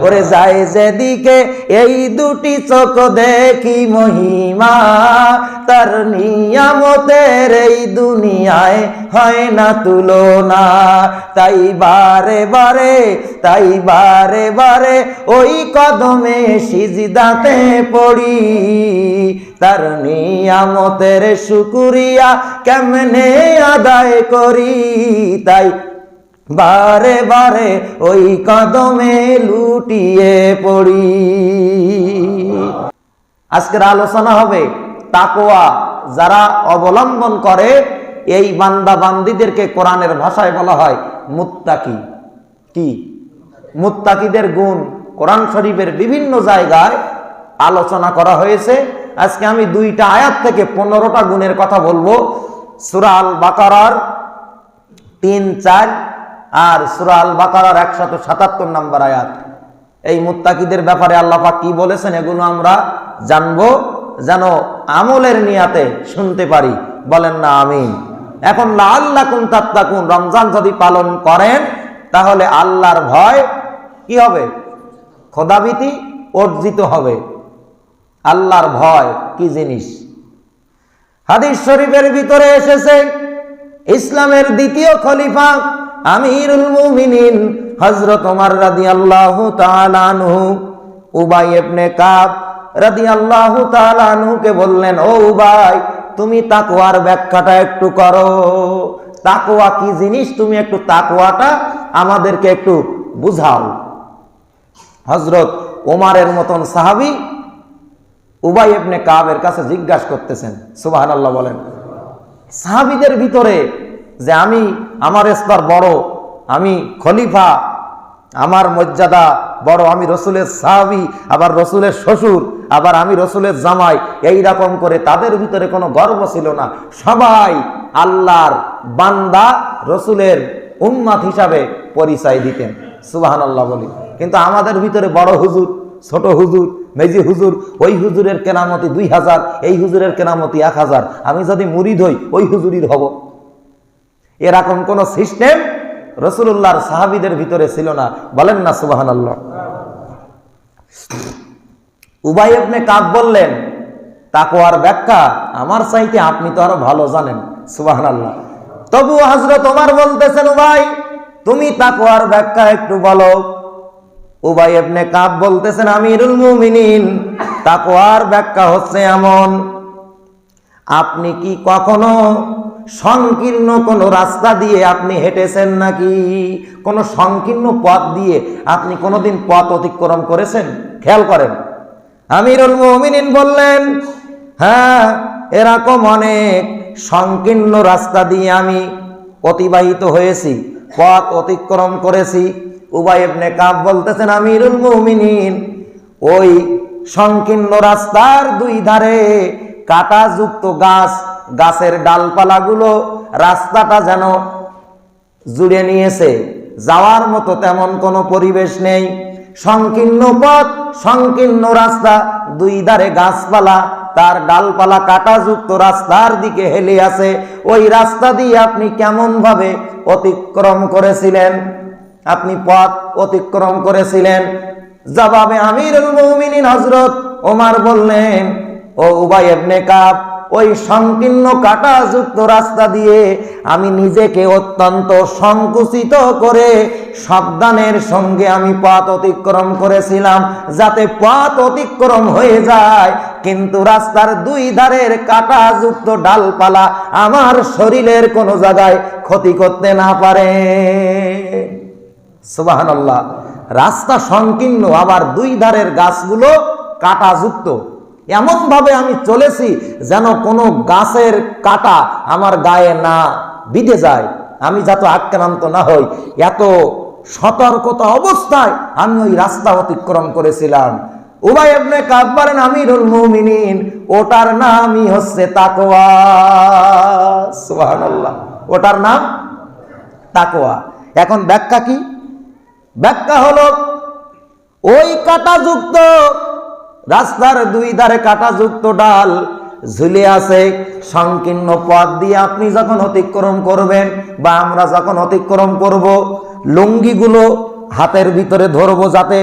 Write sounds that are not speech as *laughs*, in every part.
করে যায় যেদিকে, এই দুটি চোখ দেখি মহিমা। তার নিয়ামতের এই দুনিয়ায় হয় না তুলনা। তাই বারে বারে, তাই বারে বারে ওই কদমে সিজদাতে পড়ি। তার নিয়ামতের শুকুরিয়া কেমনে আদায় করি? তাই বারে বারে ওই কদমে লুটিয়ে পড়ি। আজকের আলোচনা হবে তাকোয়া যারা অবলম্বন করে, এই বান্দা বান্দিদেরকে কোরআনের ভাষায় বলা হয় মুত্তাকি। কি? মুত্তাকিদের গুণ। কোরআন শরীফের বিভিন্ন জায়গায় আলোচনা করা হয়েছে। আজকে আমি দুইটা আয়াত থেকে পনেরোটা গুণের কথা বলব। সুরাল বাকারার তিন চার আর সুরাল বাকারার একশত সাতাত্তর নম্বর আয়াত। এই মুত্তাকিদের ব্যাপারে আল্লাহ পাক কি বলেছেন এগুলো আমরা জানব, যেন আমলের নিয়াতে শুনতে পারি। বলেন না, আমিন। এখন আল্লাহ কুন তাত্তাকুন, রমজান যদি পালন করেন, তাহলে আল্লাহর ভয় কি হবে? খোদাবিতি অর্জিত হবে। আল্লাহর ভয় কি জিনিস? হাদিস শরীফের ভিতরে এসেছে, ইসলামের দ্বিতীয় খলিফা আমিরুল মুমিনিন হযরত ওমর রাদিয়াল্লাহু তাআলা আনহু। উবাই ইবনে কাব রাদিয়াল্লাহু তাআলা আনহুকে বললেন, ও উবাই, তুমি তাকওয়ার ব্যাখ্যাটা একটু করো। তাকওয়া কি জিনিস? তুমি একটু তাকওয়াটা আমাদেরকে একটু বুঝাও। হযরত ওমারের মতন সাহাবী উবাই ইবনে কাবের কাছে জিজ্ঞাসা করতেছেন, সুবহানাল্লাহ বলেন, সাহাবিদের ভিতরে যে আমি আমার স্তর বড়, আমি খলিফা, আমার মর্যাদা বড়, আমি রসুলের সাহাবি, আবার রসুলের শ্বশুর, আবার আমি রসুলের জামাই, এই রকম করে তাদের ভিতরে কোনো গর্ব ছিল না। সবাই আল্লাহর বান্দা, রসুলের উম্মাত হিসাবে পরিচয় দিতেন। সুবাহান আল্লাহ বলি। কিন্তু আমাদের ভিতরে বড় হুজুর, ছোট হুজুর, মেজি হুজুর, ওই হুজুরের কেনামতি দুই হাজার, এই হুজুরের কেনামতি এক হাজার। আমি যদি মুরিদ হই ওই হুজুরির হব। এরকম কোন সিস্টেম রসুল্লাহর সাহাবিদের ভিতরে ছিল না। বলেন না সুবাহান আল্লাহ উবাই আপনি কাক বললেন তাকোয়ার ব্যাখ্যা আমার চাইতে আপনি তো আরও ভালো জানেন সুবাহান আল্লাহ তবু হজরত তোমার বলতেছেন, উবাই, তুমি তাকোয়ার ব্যাখ্যা একটু বলো। উবাই আপনি কাব বলতেছেন, আমিরুল মুমিনিন, তাকওয়ার ব্যাখ্যা হচ্ছে এমন, আপনি কি কখনো সংকীর্ণ কোন রাস্তা দিয়ে আপনি হেঁটেছেন নাকি? কোন সংকীর্ণ পথ দিয়ে আপনি কোনোদিন পথ অতিক্রম করেছেন? খেয়াল করেন। আমিরুল মুমিনিন বললেন হ্যাঁ এরকম অনেক সংকীর্ণ রাস্তা দিয়ে আমি অতিবাহিত হয়েছি, পথ অতিক্রম করেছি। উবাই ইবনে কাব বলতেছেন, আমিরুল মুমিনিন, ওই সংকীর্ণ রাস্তার দুই ধারে কাঁটাযুক্ত গাছ গাছের ডালপালাগুলো রাস্তাটা যেন জুড়ে নিয়েছে। যাওয়ার মতো তেমন কোনো পরিবেশ নেই। সংকীর্ণ পথ, সংকীর্ণ রাস্তা, দুই ধারে গাছপালা, তার ডালপালা কাটাযুক্ত রাস্তার দিকে হেলে আছে। ওই রাস্তা দিয়ে আপনি কেমন ভাবে অতিক্রম করেছিলেন? আপনি পথ অতিক্রম করেছিলেন? জবাবে আমিরুল মুমিনিন হজরত ওমার বললেন, ও উবাই এবনে কাপ ওই সংকীর্ণ কাটাযুক্ত রাস্তা দিয়ে আমি নিজেকে অত্যন্ত সংকুচিত করে সাবধানের সঙ্গে আমি পথ অতিক্রম করেছিলাম যাতে পথ অতিক্রম হয়ে যায়। কিন্তু রাস্তার দুই ধারের কাটাযুক্ত ডালপালা আমার শরীরের কোনো জায়গায় ক্ষতি করতে না পারে। সুবাহানল্লাহ, রাস্তা সংকীর্ণ, আবার দুই ধারের গাছগুলো কাটাযুক্ত। এমন ভাবে আমি চলেছি যেন কোনো গাছের কাটা আমার গায়ে না বিধে যায়। আমি যাতে আক্রান্ত না হই, এত সতর্কতা অবস্থায় আমি ওই রাস্তা অতিক্রম করেছিলাম। উবাই আপনি কাববারেন আমিরুল মুমিনিন, ওটার নামই হচ্ছে তাকওয়া। সুবহানাল্লাহ। ওটার নাম তাকওয়া। এখন ব্যাখ্যা কি? ব্যাখ্যা হলো, ওই কাটাযুক্ত রাস্তার দুই ধারে কাটাযুক্ত ডাল, ঝুলে আছে সংকীর্ণ পথ দিয়ে আপনি যখন অতিক্রম করবেন বা আমরা যখন অতিক্রম করব, লুঙ্গিগুলো হাতের ভিতরে ধরবো যাতে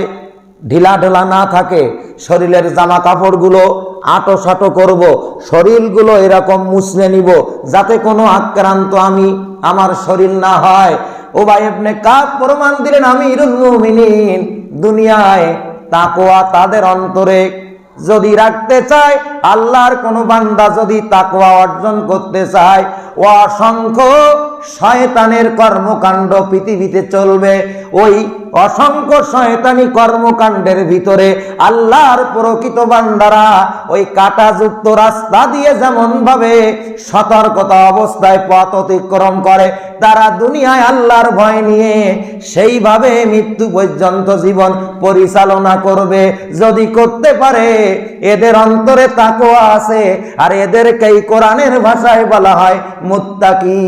ঢিলা ঢোলা না থাকে। শরীরের জামা কাপড়গুলো আটো সাটো করব। শরীরগুলো এরকম মুছলে নিব যাতে কোনো আক্রান্ত আমি আমার শরীর না হয়। ও ভাই আপনি কাক প্রমাণ দিলেন আমি ইরুল মুমিনিন, দুনিয়ায় তাকোয়া তাদের অন্তরে যদি রাখতে চায়, আল্লাহর কোন বান্দা যদি তাকওয়া অর্জন করতে চায়, অসংখ্য শয়তানের কর্মকাণ্ড পৃথিবীতে চলবে। ওই অসংখ্য শয়তানি কর্মকাণ্ডের ভিতরে আল্লাহর প্রকৃত বান্দারা ওই কাটাযুক্ত রাস্তা দিয়ে যেমন ভাবে সতর্কতা অবস্থায় পথ অতিক্রম করে, তারা দুনিয়ায় আল্লাহর ভয় নিয়ে সেইভাবে মৃত্যু পর্যন্ত জীবন পরিচালনা করবে। যদি করতে পারে এদের অন্তরে তাকওয়া আছে, আর এদেরকেই কোরআনের ভাষায় বলা হয় মুত্তাকি।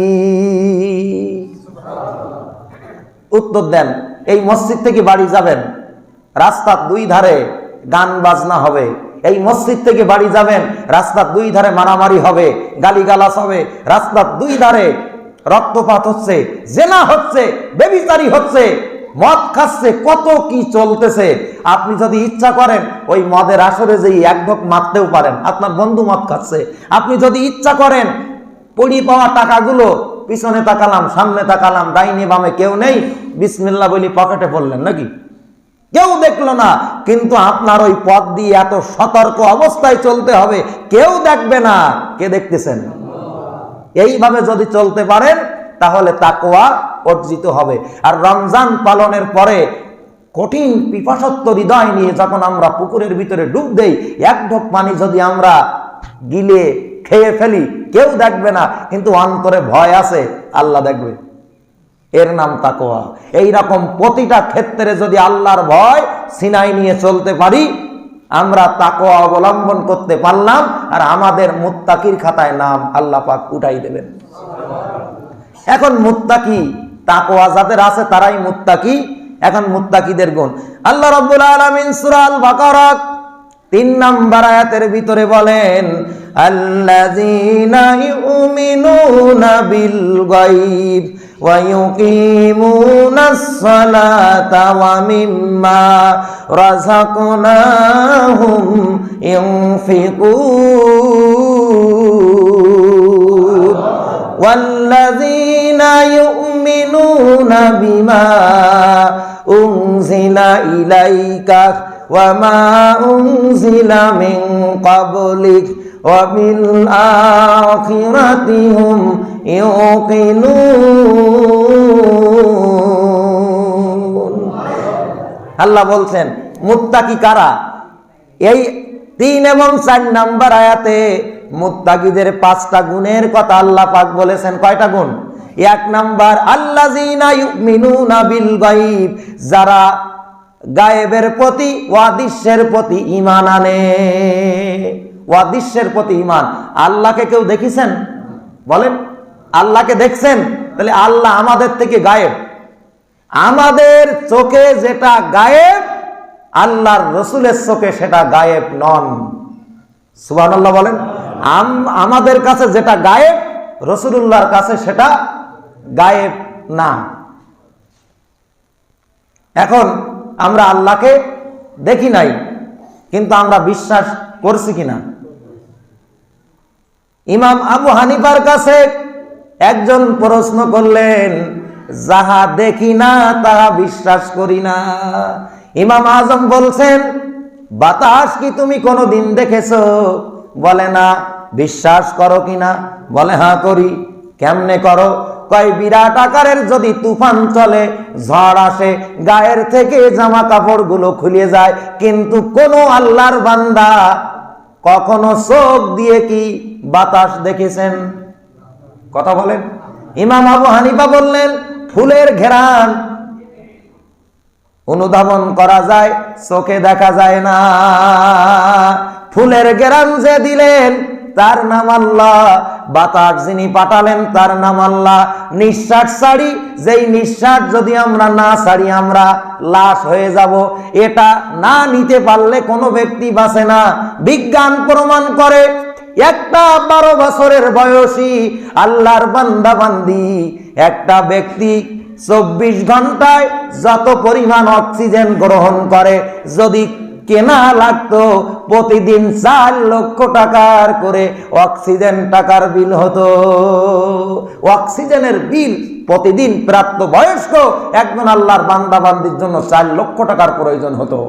উত্তর দেন, এই মসজিদ থেকে বাড়ি যাবেন রাস্তার দুই ধারে গান বাজনা হবে। এই মসজিদ থেকে বাড়ি যাবেন রাস্তার দুই ধারে মারামারি হবে গালিগালাস হবে। রাস্তার দুই ধারে রক্তপাত হচ্ছে, জেনা হচ্ছে, বেবিচারি হচ্ছে। মদ খাচ্ছে, কত কি চলতেছে? আপনি যদি ইচ্ছা করেন, ওই মদের আসরে যেই এক ঢোক মারতেও পারেন, আপনার বন্ধু মদ খাচ্ছে। আপনি যদি ইচ্ছা করেন, পড়ি পাওয়া টাকাগুলো, পিছনে তাকালাম, সামনে তাকালাম, ডাইনে বামে কেউ নেই বিসমিল্লা বলি পকেটে পড়লেন নাকি? কেউ দেখল না, কিন্তু আপনার ওই পথ দিয়ে এত সতর্ক অবস্থায় চলতে হবে, কেউ দেখবে না। কে দেখতেছেন? এইভাবে যদি চলতে পারেন, তাহলে তাকোয়া অর্জিত হবে। আর রমজান পালনের পরে কঠিন পিপাসত্ব হৃদয় নিয়ে যখন আমরা পুকুরের ভিতরে ডুব দেই, এক ঢোক পানি যদি আমরা গিলে খেয়ে ফেলি, কেউ দেখবে না, কিন্তু অন্তরে ভয় আছে, আল্লাহ দেখবে। এর নাম তাকোয়া এই রকম প্রতিটা ক্ষেত্রে যদি আল্লাহর ভয় সিনাই নিয়ে চলতে পারি, আমরা তাকোয়া অবলম্বন করতে পারলাম, আর আমাদের মুত্তাকির খাতায় নাম আল্লাহ পাক উঠাই দেবেন। এখন মুত্তাকি তাকোয়া যাদের আছে তারাই মুত্তাকি। এখন মুত্তাকিদের গুণ। আল্লাহ রব্বুল আলমিন সুরাল বাকারাত তিন নাম্বার আয়াতের ভিতরে বলেন আল্লাযীনা ইউমিনুনা বিল গায়ব ওয়া ইউকিমুনাস সালাতা ওয়া মিম্মা রাযাকনাহুম ইউনফিকুন ওয়াল্লাযীনা ইউ يؤمنون بما أنزل إليك وما أنزل من قبلك وبالآخرة هم يوقنون আল্লাহ বলছেন মুত্তাকি কারা এই তিন এবং চার নাম্বার আয়াতে মুত্তাকিদের পাঁচটা গুণের কথা আল্লাহ পাক বলেছেন কয়টা গুণ এক নাম্বার ইউমিনুনা বিল গায়ব, যারা গায়েবের প্রতি ওয়াদিশ্যের প্রতি ঈমান আনে। ওয়াদিশ্যের প্রতি ঈমান। আল্লাহকে কেউ দেখেছেন? বলেন, আল্লাহকে দেখছেন? তাহলে আল্লাহ আমাদের থেকে গায়েব। আমাদের চোখে যেটা গায়েব, আল্লাহর রসুলের চোখে সেটা গায়েব নন। সুবান বলেন, আম- আমাদের কাছে যেটা গায়েব, রসুলুল্লাহর কাছে সেটা গায়েব না। এখন আমরা আল্লাহকে দেখি নাই, কিন্তু আমরা বিশ্বাস করছি কিনা? ইমাম আবু হানিফার কাছে একজন প্রশ্ন করলেন, যাহা দেখি না, তাহা বিশ্বাস করি না। ইমাম আজম বলছেন, বাতাস কি তুমি কোনো দিন দেখেছ? বলে না, বিশ্বাস করো কিনা? বলে হ্যাঁ করি। কেমনে করো? কয় বিরাট আকারের যদি তুফান চলে, ঝড় আসে, গায়ের থেকে জামা কাপড়গুলো খুলে যায়, কিন্তু কোনো আল্লাহর বান্দা কখনো চোখ দিয়ে কি বাতাস দেখেছেন? কথা বলেন। ইমাম আবু হানিফা বললেন, ফুলের ঘেরান অনুধাবন করা যায়, চোখে দেখা যায় না। ফুলের গেরান যে দিলেন তার নাম আল্লাহ। বাতাস যিনি পাঠালেন তার নাম আল্লাহ। নিঃশ্বাস ছাড়ি, যেই নিঃশ্বাস যদি আমরা না ছাড়ি, আমরা লাশ হয়ে যাব। এটা না নিতে পারলে কোনো ব্যক্তি বাঁচে না। বিজ্ঞান প্রমাণ করে, একটা বারো বছরের বয়সী আল্লাহর বান্দা বান্দি একটা ব্যক্তি চব্বিশ ঘন্টায় যত পরিমাণ অক্সিজেন গ্রহণ করে, যদি কেনা লাগতো। প্রতিদিন চার লক্ষ টাকার করে অক্সিজেন টাকার বিল হতো। অক্সিজেনের বিল প্রতিদিন প্রাপ্ত বয়স্ক একজন আল্লাহর বান্দাবান্দির জন্য চার লক্ষ টাকার প্রয়োজন হতো।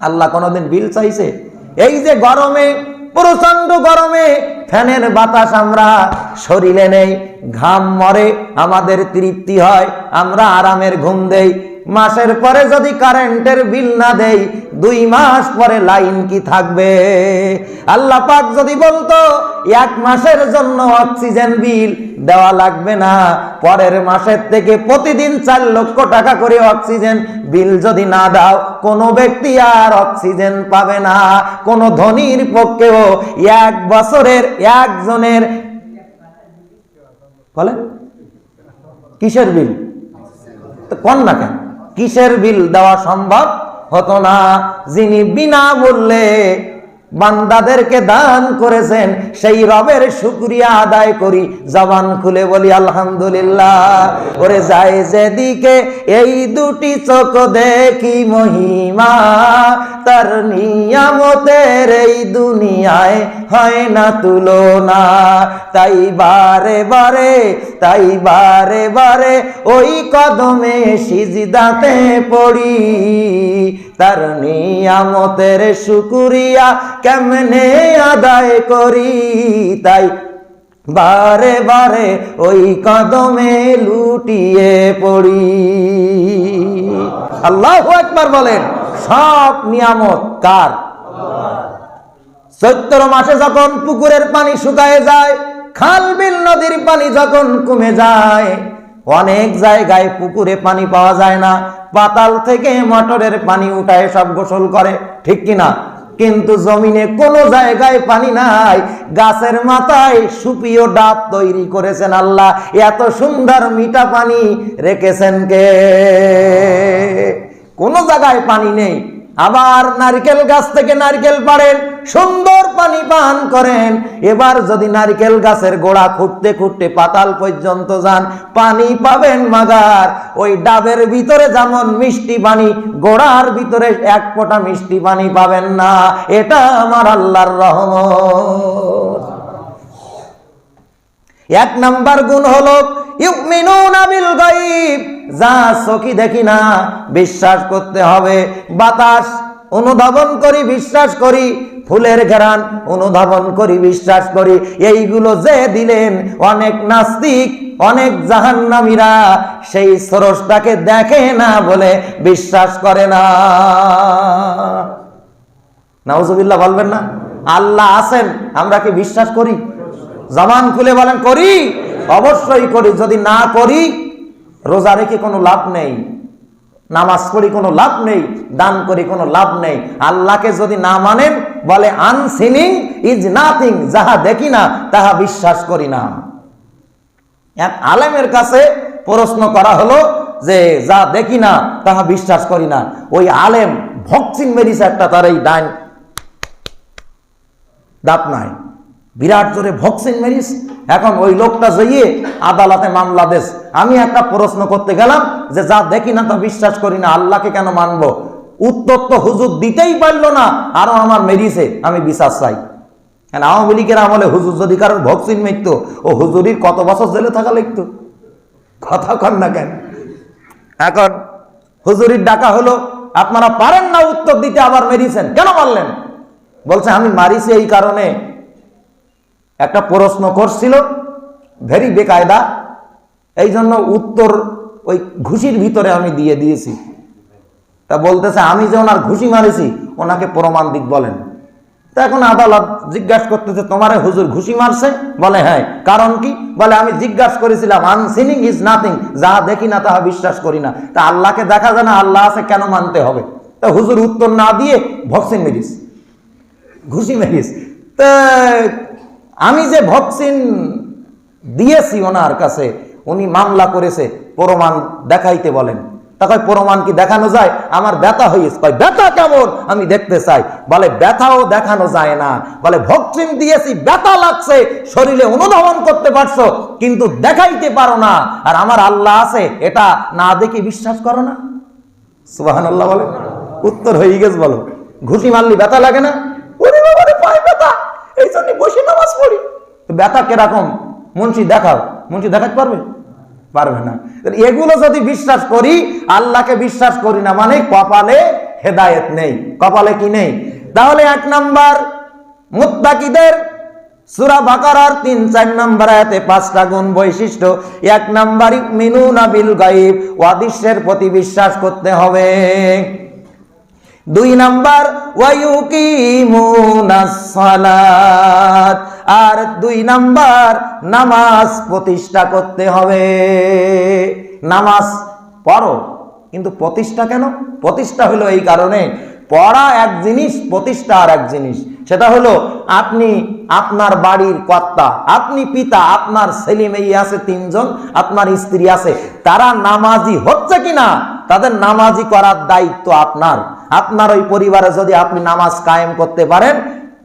আল্লাহ কোনোদিন বিল চাইছে? এই যে গরমে প্রচণ্ড গরমে ফ্যানের বাতাস আমরা শরীরে নেই, ঘাম মরে, আমাদের তৃপ্তি হয়, আমরা আরামের ঘুম দেই। মাসের পরে যদি কারেন্টের বিল না দেই, দুই মাস পরে লাইন কি থাকবে? আল্লাহ পাক যদি বলতো, এক মাসের জন্য অক্সিজেন বিল দেওয়া লাগবে না। পরের মাসের থেকে প্রতিদিন চার লক্ষ টাকা করে অক্সিজেন বিল যদি না দাও, কোনো ব্যক্তি আর অক্সিজেন পাবে না। কোনো ধনীর পক্ষেও এক বছরের, একজনের বলে কিসের বিল? কোন না কেন? কিসের বিল দেওয়া সম্ভব হতো না? যিনি বিনা মূল্যে বান্দাদেরকে দান করেছেন, সেই রবের শুক্রিয়া আদায় করি। জবান খুলে বলি, আলহামদুলিল্লাহ। ওরে যায় যেদিকে, এই দুটি চোখ দেখি মহিমা, তার নিয়ামতের এই দুনিয়ায় হয় না তুলনা। তাই বারে বারে, তাই বারে বারে, ওই কদমে সিজদাতে পড়ি। তার নিয়ামতের শুকুরিয়া কেমনে আদায় করি? তাই বারে বারে ওই কদমে লুটিয়ে পড়ি। আল্লাহ একবার বলেন, সব নিয়ামত কার? চৈত্র মাসে যখন পুকুরের পানি শুকায় যায়, খাল বিল নদীর পানি যখন কমে যায়, অনেক জায়গায় পুকুরে পানি পাওয়া যায় না। পাতাল থেকে মোটরের পানি উঠায় সব গোসল করে, ঠিক কিনা? কিন্তু জমিনে কোনো জায়গায় পানি নাই, গাছের মাথায় সুপিও ডাব তৈরি করেছেন আল্লাহ। এত সুন্দর মিঠা পানি রেখেছেন কে? কোনো জায়গায় পানি নেই। আবার নারকেল গাছ থেকে নারকেল পাড়েন সুন্দর পানি পান করেন। এবার যদি নারকেল গাছের গোড়া খুঁটতে খুঁটতে পাতাল পর্যন্ত যান, পানি পাবেন মাগার। ওই ডাবের ভিতরে যেমন মিষ্টি পানি, গোড়ার ভিতরে এক ফোঁটা মিষ্টি পানি পাবেন না। এটা আমার আল্লাহর রহমত। এক নাম্বার গুণ হলো যা দেখি না, বিশ্বাস করতে হবে। বাতাস অনুধাবন করি, বিশ্বাস করি। ফুলের ঘেরান অনুধাবন করি, বিশ্বাস করি, এইগুলো যে দিলেন অনেক নাস্তিক, অনেক জাহান্নামীরা, সেই সরসটাকে দেখে না বলে বিশ্বাস করে না। নাউজুবিল্লাহ, বলবেন না? আল্লাহ আছেন, আমরা কি বিশ্বাস করি? জামান খুলে বলেন, করি। অবশ্যই করি, যদি না করি, রোজা রেখে কোনো লাভ নেই। নামাজ পড়ি কোনো লাভ নেই, দান করি কোনো লাভ নেই। আল্লাহকে যদি না মানেন, বলে আনসিনিং, ইজ নাথিং, যাহা দেখি না, তাহা বিশ্বাস করি না। এক আলেমের কাছে প্রশ্ন করা হলো যে, যা দেখি না, তাহা বিশ্বাস করি না। ওই আলেম ভক্সিন মেরিছে একটা তার এই ডাইন দাঁত নাই। বিরাট জোরে ভক্সিন মেরিস এখন ওই লোকটা যাইয়ে আদালতে মামলা দেশ। আমি একটা প্রশ্ন করতে গেলাম যে যা দেখি না তা বিশ্বাস করি না, আল্লাহকে কেন মানবো? উত্তর তো হুজুর দিতেই পারল না, আরও আমার মেরিছে, আমি বিশ্বাস চাই। কেন আওয়ামী লীগের আমলে হুজুর যদি কারোর ভক্সিন মেরত, ও হুজুরির কত বছর জেলে থাকা লিখতো? কথা কন না কেন? এখন হুজুরির ডাকা হলো, আপনারা পারেন না উত্তর দিতে, আবার মেরিছেন। কেন মারলেন? বলছে, আমি মারিছি এই কারণে একটা প্রশ্ন করছিল, ভেরি বেকায়দা এই জন্য উত্তর ওই ঘুষির ভিতরে আমি দিয়ে দিয়েছি। তা বলতেছে, আমি যে ওনার ঘুষি মারেছি, ওনাকে প্রমাণ দিক বলেন। তা এখন আদালত জিজ্ঞাসা করতেছে, তোমারে হুজুর ঘুষি মারছে? বলে হ্যাঁ। কারণ কি? বলে, আমি জিজ্ঞাসা করেছিলাম আনসিনিং ইজ নাথিং যাহা দেখি না তাহা বিশ্বাস করি না। তা আল্লাহকে দেখা যায় না, আল্লাহ আছে, কেন মানতে হবে? তা হুজুর উত্তর না দিয়ে ভক্সিন মেরিস, ঘুষি মেরিস। তা আমি যে ভক্সিন দিয়েছি ওনার কাছে, উনি মামলা করেছে, প্রমাণ দেখাইতে বলেন। তখন প্রমাণ কি দেখানো যায়? আমার ব্যথা হয়েছে কয়, ব্যথা কেমন? আমি দেখতে চাই। বলে, ব্যথাও দেখানো যায় না। বলে ভক্সিন দিয়েছি, ব্যথা লাগছে, শরীরে অনুধাবন করতে পারছ, কিন্তু দেখাইতে পারো না। আর আমার আল্লাহ আছে, এটা না দেখে বিশ্বাস করো না। সুবাহান আল্লাহ বলে। উত্তর হয়ে গেছে বলো। ঘুষি মারলি, ব্যথা লাগে না? এই জন্য বসে নামাজ পড়ি। ব্যথা কীরকম? মুন্সি দেখাও। মুন্সি দেখাতে পারবে? পারবে না। এগুলো যদি বিশ্বাস করি, আল্লাহকে বিশ্বাস করি না মানে কপালে হেদায়েত নেই। কপালে কি নেই? তাহলে এক নাম্বার, মুত্তাকিদের সুরা বাকারার তিন, চার নাম্বার আয়াতে পাঁচটা গুণ বৈশিষ্ট্য। এক নাম্বার মিনুনা বিল গাইব ওয়াদিশের প্রতি বিশ্বাস করতে হবে। দুই নাম্বার সালাত। আর দুই নাম্বার, নামাজ প্রতিষ্ঠা করতে হবে। নামাজ পড়ো, কিন্তু প্রতিষ্ঠা কেন? প্রতিষ্ঠা হলো এই কারণে, পড়া এক জিনিস, প্রতিষ্ঠা আর এক জিনিস। সেটা হলো, আপনি আপনার বাড়ির কর্তা, আপনি পিতা, আপনার ছেলে মেয়ে আছে তিনজন, আপনার স্ত্রী আছে, তারা নামাজি হচ্ছে কিনা? তাদের নামাজি করার দায়িত্ব আপনার। আপনার ওই পরিবারে যদি আপনি নামাজ কায়েম করতে পারেন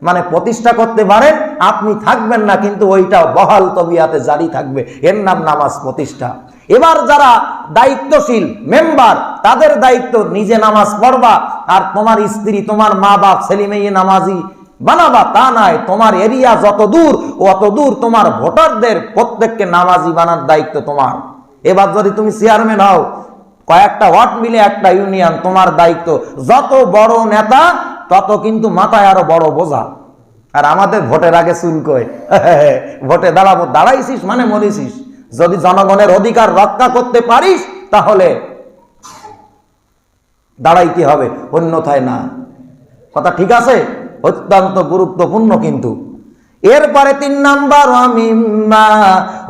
মানে প্রতিষ্ঠা করতে পারেন, আপনি থাকবেন না, কিন্তু ওইটা বহাল তবিয়াতে জারি থাকবে। এর নাম নামাজ প্রতিষ্ঠা। এবার যারা দায়িত্বশীল, মেম্বার, তাদের দায়িত্ব নিজে নামাজ পড়বা, আর তোমার স্ত্রী, তোমার মা বাপ, ছেলে মেয়ে নামাজি বানাবা, তা নয়, তোমার এরিয়া যত দূর, অত দূর তোমার ভোটারদের প্রত্যেককে নামাজি বানার দায়িত্ব তোমার। এবার যদি তুমি চেয়ারম্যান হও কয়েকটা ওয়ার্ড মিলে একটা ইউনিয়ন, তোমার দায়িত্ব। যত বড় নেতা, তত কিন্তু মাথায় আরও বড় বোঝা। আর আমাদের ভোটের আগে চুলকোয় *laughs* ভোটে দাঁড়াবো, দাঁড়াইছিস মানে মরিছিস। যদি জনগণের অধিকার রক্ষা করতে পারিস, তাহলে দাঁড়াইতে হবে, অন্যথায় না। কথা ঠিক আছে? অত্যন্ত গুরুত্বপূর্ণ কিন্তু। এরপরে তিন নাম্বার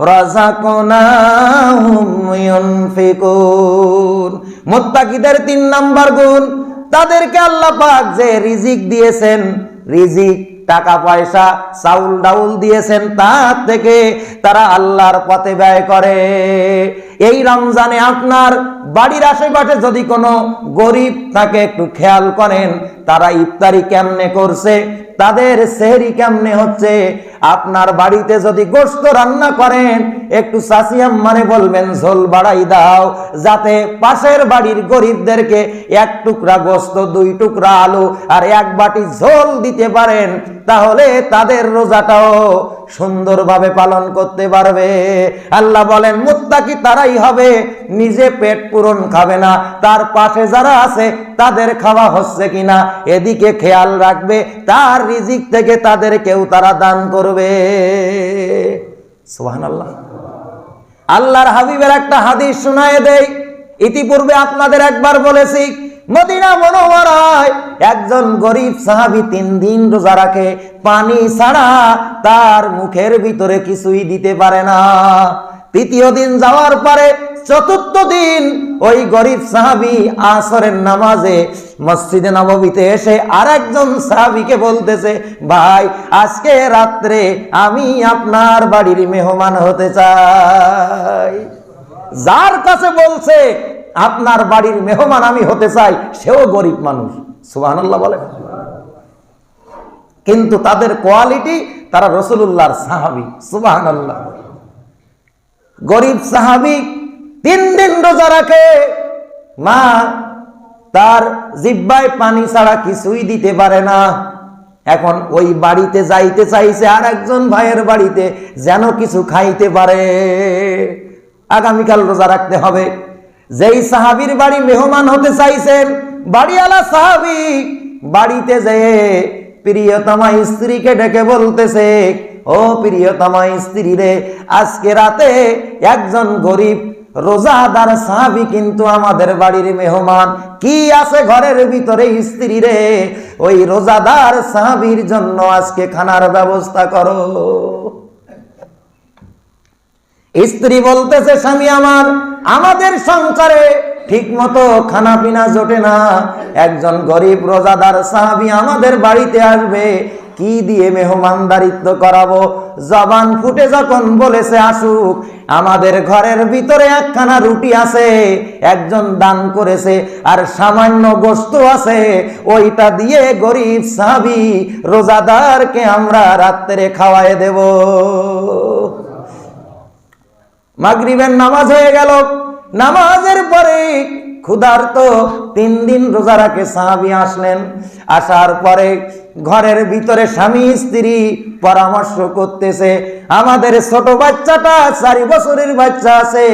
রাযাকনাহুম ইউনফিকুন। মুত্তাকিদের তিন নাম্বার গুণ, তাদেরকে আল্লাহ পাক যে রিজিক দিয়েছেন, রিজিক টাকা পয়সা চাউল ডাউল দিয়েছেন তার থেকে তারা আল্লাহর পথে ব্যয় করে। এই রমজানে আপনার বাড়ির আশেপাশে যদি কোনো গরিব তাকে একটু খেয়াল করেন, তারা ইফতারি কেমনে করছে, তাদের সেহরি কেমনে হচ্ছে আপনার বাড়িতে যদি গোস্ত রান্না করেন, একটু চাষিয়াম মানে বলবেন, ঝোল বাড়াই দাও। যাতে পাশের বাড়ির গরিবদেরকে এক টুকরা গোস্ত দুই টুকরা আলু আর এক বাটি ঝোল দিতে পারেন, তাহলে তাদের রোজাটাও সুন্দরভাবে পালন করতে পারবে। আল্লাহ বলেন, মুত্তাকি তারাই হবে, নিজে পেট পূরণ খাবে না। তার পাশে যারা আছে, তাদের খাওয়া হচ্ছে কিনা, এদিকে খেয়াল রাখবে। তার রিজিক থেকে তাদের কেউ তারা দান করবে। সুহান আল্লাহ আল্লাহর হাবিবের একটা হাদিস শোনায় দেয় ইতিপূর্বে আপনাদের একবার বলেছি, মদিনা মনোহরায় একজন গরিব সাহাবি তিন দিন রোজা রাখে। পানি ছাড়া তার মুখের ভিতরে কিছুই দিতে পারে না। তৃতীয় দিন যাওয়ার পরে চতুর্থ দিন ওই গরিব সাহাবি আসরের নামাজে মসজিদে নববীতে এসে আর একজন সাহাবিকে বলতেছে, ভাই, আজকে রাত্রে আমি আপনার বাড়ির মেহমান হতে চাই। যার কাছে বলছে, আপনার বাড়ির মেহমান আমি হতে চাই, সেও গরিব মানুষ। সুবহানাল্লাহ বলে। কিন্তু তাদের কোয়ালিটি তারা রসুল্লাহর সাহাবি, সুবহানাল্লাহ। গরিব সাহাবি তিন দিন রোজা রাখে। মা তার জিব্বায় পানি ছাড়া কিছুই দিতে পারে না। এখন ওই বাড়িতে যাইতে চাইছে আর একজন ভাইয়ের বাড়িতে যেন কিছু খাইতে পারে। আগামীকাল রোজা রাখতে হবে। যেই সাহাবির বাড়ি মেহমান হতে চাইছেন, বাড়িওয়ালা সাহাবি বাড়িতে যেয়ে প্রিয়তমা স্ত্রীকে ডেকে বলতেছে ও প্রিয়তমা স্ত্রী রে আজকে রাতে একজন গরিব রোজাদার সাহাবি কিন্তু আমাদের বাড়ির মেহমান। কি আছে ঘরের ভিতরে স্ত্রী রে ওই রোজাদার সাহাবির জন্য আজকে খানার ব্যবস্থা করো। স্ত্রী বলতেছে, স্বামী আমার, আমাদের সংসারে ঠিক মতো খানা পিনা জোটে না। একজন গরিব রোজাদার সাহাবি আমাদের বাড়িতে আসবে কি দিয়ে মেহমানদারিত্ব করাবো? জবান ফুটে যখন বলেছে আসুক, আমাদের ঘরের ভিতরে একখানা রুটি আছে, একজন দান করেছে, আর সামান্য গোস্ত আছে, ওইটা দিয়ে গরিব সাবি রোজাদারকে আমরা রাত্রে খাওয়াই দেব। মাগরিবের নামাজ হয়ে গেল। নামাজের পরে ক্ষুধার্ত, তিন দিন রোজা রাখে সাহাবি আসলেন। আসার পরে ঘরের ভিতরে স্বামী, স্ত্রী পরামর্শ করতেছে, আমাদের ছোট বাচ্চাটা চারি বছরের বাচ্চা আছে,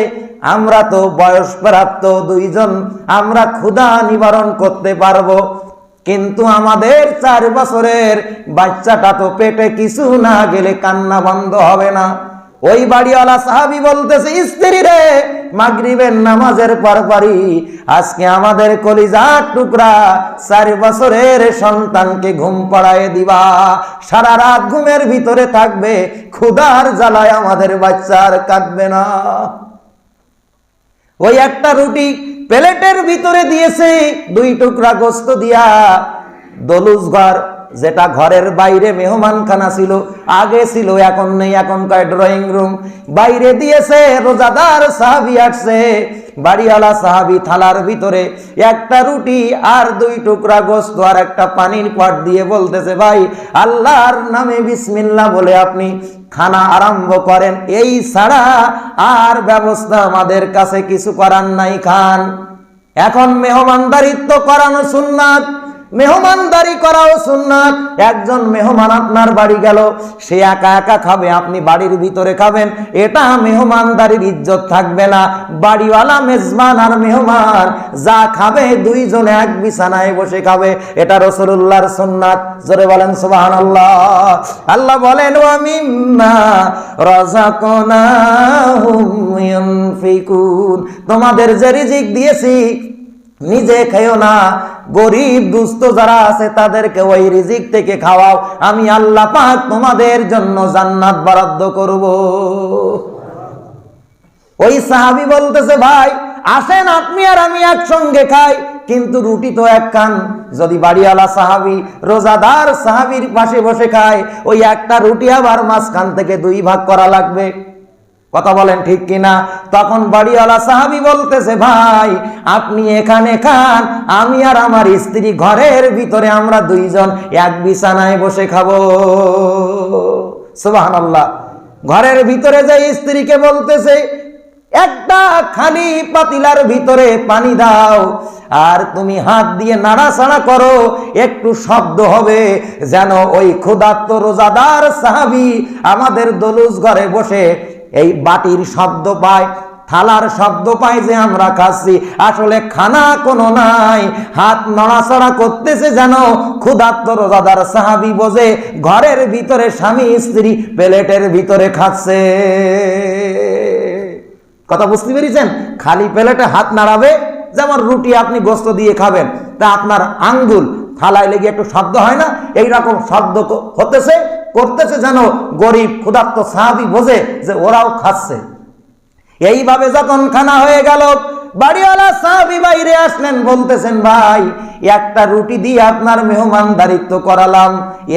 আমরা তো বয়স প্রাপ্ত দুইজন, আমরা ক্ষুধা নিবারণ করতে পারব। কিন্তু আমাদের চার বছরের বাচ্চাটা তো পেটে কিছু না গেলে কান্না বন্ধ হবে না। ওই বাড়িওয়ালা সাহাবি বলতেছে, স্ত্রী রে, মাগরিবের নামাজের পরপরই আজকে আমাদের কলিজার টুকরা চার বছরের সন্তানকে ঘুম পড়ায় দিবা। সারা রাত ঘুমের ভিতরে থাকবে, ক্ষুধার জ্বালায় আমাদের বাচ্চার কাঁদবে না। ওই একটা রুটি প্লেটের ভিতরে দিয়েছে, দুই টুকরা গোস্ত দিয়া দলুস ঘর যেটা ঘরের বাইরে মেহমানখানা ছিল, আগে ছিল, এখন নেই, এখন কয় ড্রয়িং রুম বাইরে দিয়েছে রোজাদার সাহাবি আসছে, বাড়িওয়ালা সাহাবি থালার ভিতরে একটা রুটি আর দুই টুকরা গোস্ত আর একটা পানির পট দিয়ে বলতেছে, ভাই, আল্লাহর নামে বিসমিল্লা বলে আপনি খানা আরম্ভ করেন। এই ছাড়া আর ব্যবস্থা আমাদের কাছে কিছু করার নাই, খান। এখন মেহমানদারিত্ব করানো সুন্নাত। মেহমানদারি করাও সুন্নাত। একজন মেহমান আপনার বাড়ি গেল, সে একা একা খাবে, আপনি বাড়ির ভিতরে খাবেন, এটা মেহমানদারির ইজ্জত থাকবে না। বাড়িওয়ালা মেজবান আর মেহমান, যা খাবে দুইজন এক বিছানায় বসে খাবে, এটা রসুল্লাহর সুন্নাত। জোরে বলেন সুবাহান আল্লাহ আল্লাহ বলেন তোমাদের যে রিজিক দিয়েছি নিজে খেও না। গরিব, দুস্থ যারা আছে, তাদেরকে ওই রিজিক থেকে খাওয়াও। আমি আল্লাহ পাক তোমাদের জন্য জান্নাত বরাদ্দ করব। ওই সাহাবি বলতেছে, ভাই, আসেন আপনি আর আমি একসঙ্গে খাই। কিন্তু রুটি তো এক কান। যদি বাড়িওয়ালা সাহাবি, রোজাদার সাহাবির পাশে বসে খায়, ওই একটা রুটি আবার মাঝখান থেকে দুই ভাগ করা লাগবে। কথা বলেন ঠিক কিনা? তখন বাড়িওয়ালা সাহাবি বলতেছে, ভাই, আপনি এখানে খান, আমি আর আমার স্ত্রী ঘরের ভিতরে আমরা দুইজন এক বিছানায় বসে খাব। সুবাহ ঘরের ভিতরে যে স্ত্রীকে বলতেছে, একটা খালি পাতিলার ভিতরে পানি দাও, আর তুমি হাত দিয়ে নাড়াচাড়া করো, একটু শব্দ হবে যেন ওই ক্ষুধার্ত রোজাদার সাহাবি আমাদের দলুস ঘরে বসে এই বাটির শব্দ পায়, থালার শব্দ পাই যে আমরা খাচ্ছি। আসলে খানা কোনো নাই, হাত নড়াচড়া করতেছে যেন ক্ষুধার্ত রোজাদার সাহাবি বোঝে, ঘরের ভিতরে স্বামী স্ত্রী প্লেটের ভিতরে খাচ্ছে। কথা বুঝতে পেরেছেন? খালি প্লেটে হাত নাড়াবে, যেমন রুটি আপনি গোস্ত দিয়ে খাবেন, তা আপনার আঙ্গুল থালায় লেগে একটু শব্দ হয় না? এই রকম শব্দ হতেছে? করতেছে যেন গরিব ক্ষুধার্ত সাহাবি বোঝে যে ওরাও খাচ্ছে। এইভাবে যখন খানা হয়ে গেল বাড়িওয়ালা সাহাবি বাইরে আসলেন, বলতেছেন, ভাই, একটা রুটি দিয়ে আপনার মেহমানদারিত্ব করালাম।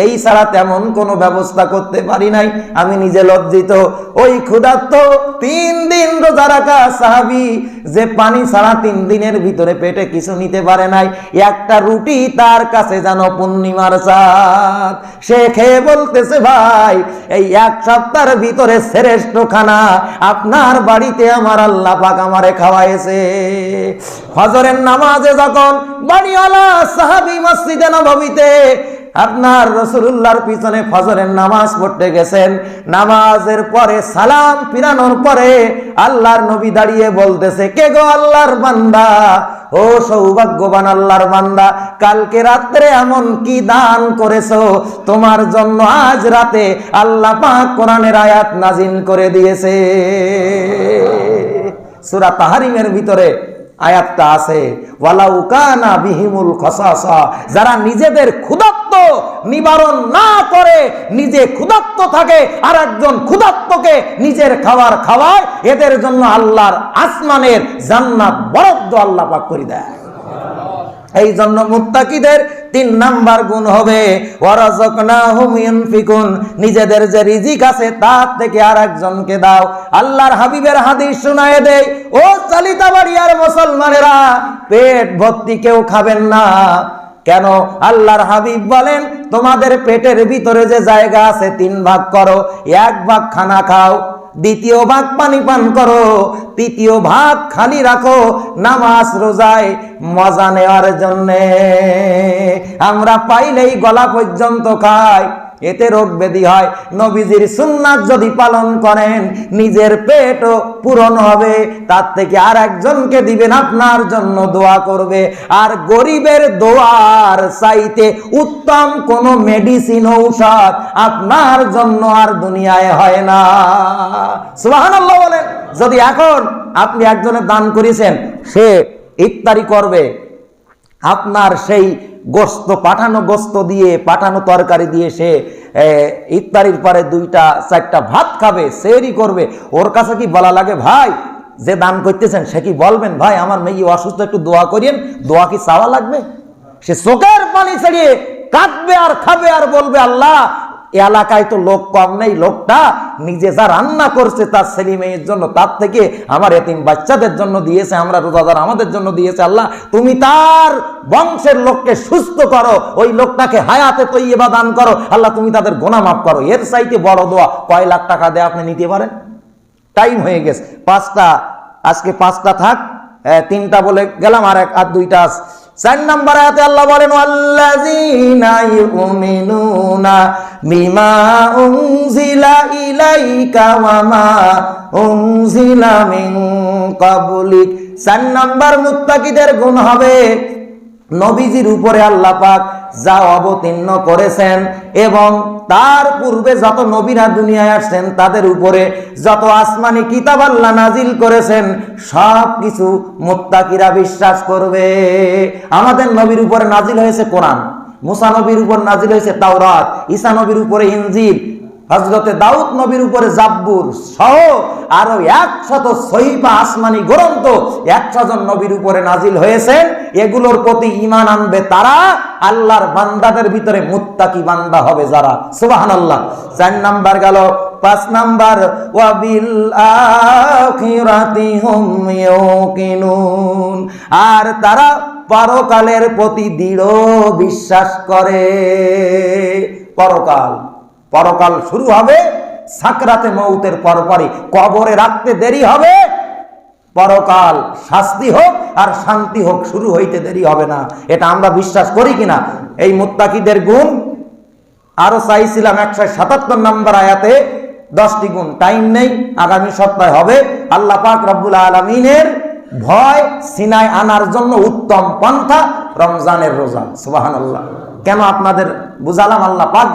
এই ছাড়া তেমন কোনো ব্যবস্থা করতে পারি নাই। আমি নিজে লজ্জিত। ওই ক্ষুধার্ত তিন দিন রোজা রাখা সাহাবি যে পানি ছাড়া তিন দিনের ভিতরে পেটে কিছু নিতে পারে নাই। একটা রুটি তার কাছে যেন পূর্ণিমার চাঁদ সে খেয়ে বলতেছে, ভাই, এই এক সপ্তাহের ভিতরে শ্রেষ্ঠ খানা আপনার বাড়িতে আমার আল্লাহ পাক আমারে খাওয়াইছে। ফজরের নামাজে যখন বাড়িওয়ালা সাহাবি মসজিদে নবমীতে আপনার রসুল্লাহর পিছনে ফজরের নামাজ পড়তে গেছেন, নামাজের পরে সালাম ফিরানোর পরে আল্লাহর নবী দাঁড়িয়ে বলতেছে, কে গো আল্লাহর বান্দা? ও সৌভাগ্যবান আল্লাহর বান্দা, কালকে রাত্রে এমন কি দান করেছ? তোমার জন্য আজ রাতে আল্লাহ পাক কোরআনের আয়াত নাজিল করে দিয়েছে। সূরা তাহারিমের ভিতরে আয়াতটা আছে ওয়ালাউকানা বিহিমুল খসাসা যারা নিজেদের ক্ষুধাত্ম নিবারণ না করে নিজে ক্ষুধাত্ম থাকে আর একজন ক্ষুধাত্মকে নিজের খাবার খাওয়ায়, এদের জন্য আল্লাহর আসমানের জান্নাত বরাদ্দ আল্লাহ পাক করে দেয়। এই জন্য মুত্তাকিদের তিন নাম্বার গুণ হবে নিজেদের যে রিজিক আছে তার থেকে আর একজনকে দাও। আল্লাহর হাবিবের হাদিস শোনায় দেয় ও চালিতা বাড়িয়ার মুসলমানেরা, পেট ভর্তি কেউ খাবেন না। কেন? আল্লাহর হাবিব বলেন, তোমাদের পেটের ভিতরে যে জায়গা আছে তিন ভাগ করো, এক ভাগ খানা খাও। দ্বিতীয় ভাগ পানি পান করো, তৃতীয় ভাগ খালি রাখো নামাজ রোজায় মজা নেওয়ার জন্যে। আমরা পাইলেই গলা পর্যন্ত খাই এতে রোগ ব্যাধি হয়। নবীজির সুন্নাত যদি পালন করেন, নিজের পেটও পূরণ হবে। তার থেকে আর একজনকে দিবেন, আপনার জন্য দোয়া করবে। আর গরিবের দোয়ার চাইতে উত্তম কোনো মেডিসিন ঔষধ আপনার জন্য আর দুনিয়ায় হয় না। সুবহানাল্লাহ বলেন, যদি এখন আপনি একজনের দান করেছেন, সে ইফতারি করবে। আপনার সেই গোস্ত পাঠানো গোস্ত দিয়ে, পাঠানো তরকারি দিয়ে সে ইত্যাদির পরে দুইটা, চারটা ভাত খাবে সেরই করবে। ওর কাছে কি বলা লাগে, ভাই, যে দান করতেছেন, সে কি বলবেন? ভাই, আমার মেয়ে অসুস্থ, একটু দোয়া করিয়েন। দোয়া কি চাওয়া লাগবে? সে চোখের পানি ছাড়িয়ে কাঁদবে আর খাবে আর বলবে, আল্লাহ এলাকায় তো লোক কম নেই, লোকটা নিজে যা রান্না করছে তার ছেলে মেয়ের জন্য, তার থেকে আমার এতিম বাচ্চাদের জন্য দিয়েছে, আমরা রোজাদার আমাদের জন্য দিয়েছে আল্লাহ। তুমি তার বংশের লোককে সুস্থ করো, ওই লোকটাকে হায়াতে তৈবা দান করো। আল্লাহ, তুমি তাদের গোনা মাফ করো। এর চাইতে বড় দোয়া কয় লাখ টাকা দেয় আপনি নিতে পারেন? টাইম হয়ে গেছে। পাঁচটা, আজকে পাঁচটা থাক তিনটা বলে গেলাম, আর এক, আর দুইটা। চার নাম্বার আয়াতে আল্লাহ বলেন আল্লাযীনা ইউমিনুনা বিমা উনজিলা ইলাইকা ওয়া মা উনজিলা মিন ক্বাবলিক। চার নাম্বার মুত্তাকিদের গুণ হবে নবীজির উপরে আল্লাহ পাক যা অবতীর্ণ করেছেন এবং তার পূর্বে যত নবীরা দুনিয়ায় আসছেন, তাদের উপরে যত আসমানি কিতাব আল্লাহ নাজিল করেছেন, সব কিছু মুত্তাকিরা বিশ্বাস করবে। আমাদের নবীর উপরে নাজিল হয়েছে কোরআন, মুসা নবীর উপর নাজিল হয়েছে তাওরাত, ঈসা নবীর উপরে ইনজিল হজরতে দাউদ নবীর উপরে জাব্বুর সহ আরও একশত সহিফা আসমানি গ্রন্থ একশো জন নবীর উপরে নাজিল হয়েছেন এগুলোর প্রতি ইমান আনবে তারা, আল্লাহর বান্দাদের ভিতরে মুত্তাকি বান্দা হবে যারা। সুবাহান আল্লাহ চার নাম্বার গেল, পাঁচ নাম্বার, ওয়াবিল আখিরাতি হুম আর তারা পরকালের প্রতি দৃঢ় বিশ্বাস করে। পরকাল। পরকাল শুরু হবে, সাকরাতে মৌতের পরপরই কবরে রাখতে দেরি হবে। পরকাল শাস্তি হোক আর শান্তি হোক, শুরু হইতে দেরি হবে না। এটা আমরা বিশ্বাস করি কিনা? এই মুত্তাকিদের গুণ, আরও চাইছিলাম একশো সাতাত্তর নম্বর আয়াতে দশটি গুণ, টাইম নেই, আগামী সপ্তাহে হবে। আল্লাহ পাক রব্বুল আলমিনের ভয় সিনায় আনার জন্য উত্তম পন্থা রমজানের রোজা। সুবাহান আল্লাহ কেন আপনাদের বুঝালাম আল্লাহ পাক